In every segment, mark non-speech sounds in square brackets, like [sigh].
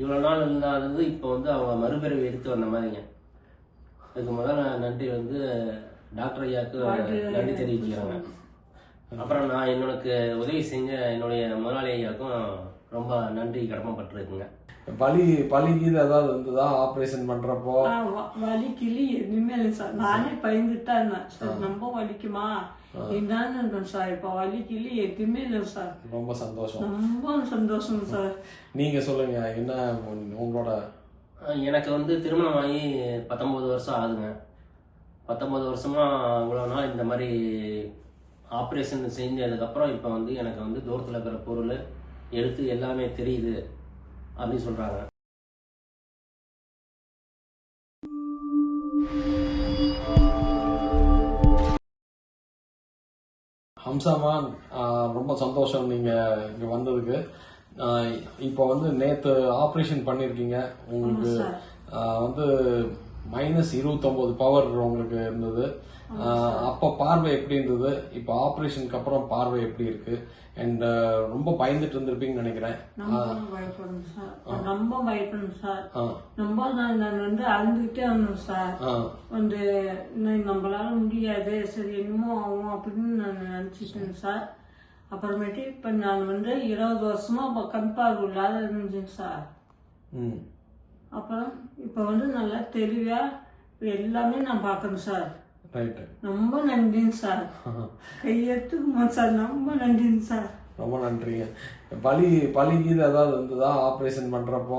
இவ்வளோ நாள் இல்லாதது இப்போ வந்து அவங்க மறுபிறவி எடுத்து வந்த மாதிரிங்க. அதுக்கு முதல்ல நன்றி வந்து டாக்டர் ஐயாவுக்கு நன்றி தெரிவிச்சுக்கிறாங்க. அப்புறம் நான் என்னோடக்கு உதவி செஞ்ச என்னுடைய முதலாளி ஐயாவுக்கும் ரொம்ப நன்றி கடமைப்பட்டிருக்குங்க. வலி வலிக்குது ஏதாவது இருந்ததா? ஆப்ரேஷன் பண்றப்போ? வலி கிளி எதுவுமே இல்லை சார். நானே பயந்துட்டா இருந்தேன் சார் ரொம்ப வலிக்குமா? என்னன்னு சார். இப்போ வலி கிளி எதுவுமே இல்லை சார். ரொம்ப சந்தோஷம். ரொம்ப சந்தோஷம் சார். நீங்க சொல்லுங்க என்ன உங்களோட? எனக்கு வந்து திருமணம் ஆகி பத்தொம்பது வருஷம் ஆகுதுங்க. பத்தொம்பது வருஷமா இவ்வளோ நாள் இந்த மாதிரி ஆப்ரேஷன் செஞ்சதுக்கப்புறம் இப்போ வந்து எனக்கு வந்து தூரத்தில் இருக்கிற பொருள் எடுத்து எல்லாமே தெரியுது. அப்படின்னு சொல்கிறாங்க ஹம்சாமான் ரொம்ப சந்தோஷம் நீங்க இங்க வந்ததுக்கு. இப்போ வந்து நேத்து ஆப்ரேஷன் பண்ணிருக்கீங்க. உங்களுக்கு வந்து மைனஸ் இருபத்தொன்பது பவர் உங்களுக்கு இருந்தது. அப்ப பார்வை எப்படி இருந்தது? இப்போ ஆப்ரேஷனுக்கு அப்புறம் பார்வை எப்படி இருக்கு? அண்ட் ரொம்ப பயந்துட்டு இருந்திருப்பீங்கன்னு நினைக்கிறேன். ரொம்ப பயப்படணும் சார் ரொம்ப நான் வந்து அழுதுகிட்டே இருந்தேன் சார் வந்து நம்மளால முடியாது. சரி என்னமோ ஆகும் அப்படின்னு நான் நினச்சிட்டேன் சார் அப்புறமேட்டு இப்போ நான் வந்து இருபது வருஷமா இப்போ கண் பார்வை இல்லாத இருந்தேன் சார் ம். அப்புறம் இப்போ வந்து நல்லா தெளிவாக எல்லாமே நான் பார்க்கணும் சார். ரொம்ப நன்றிங்க சார். [laughs] கையெழுத்துக்குமா சார். ரொம்ப நன்றிங்க சார். ரொம்ப நன்றிங்க. வலி வலிக்குது ஏதாவது இருந்ததா ஆப்ரேஷன் பண்றப்போ?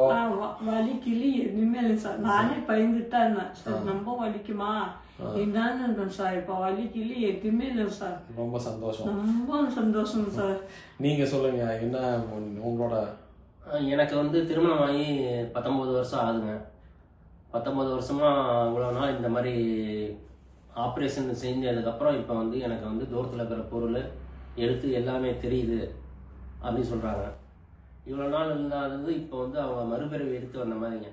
வலி கிளி எதுவுமே இல்லை சார். நானே பயந்துட்டா இருந்தேன் சார் ரொம்ப வலிக்குமா? என்னன்னு சார். இப்போ வலி கிளி எதுவுமே இல்லை சார். ரொம்ப சந்தோஷம். ரொம்ப சந்தோஷம் சார். நீங்க சொல்லுங்க என்ன உங்களோட எனக்கு வந்து திருமணம் ஆகி பத்தொம்போது வருஷம் ஆகுதுங்க. பத்தொம்போது வருஷமாக இவ்வளோ நாள் இந்த மாதிரி ஆப்ரேஷன் செஞ்சதுக்கப்புறம் இப்போ வந்து எனக்கு வந்து தூரத்தில் இருக்கிற பொருள் எடுத்து எல்லாமே தெரியுது அப்படின்னு சொல்கிறாங்க இவ்வளோ நாள் இல்லாதது இப்போ வந்து அவங்க மறுபிறவி எடுத்து வந்த மாதிரிங்க.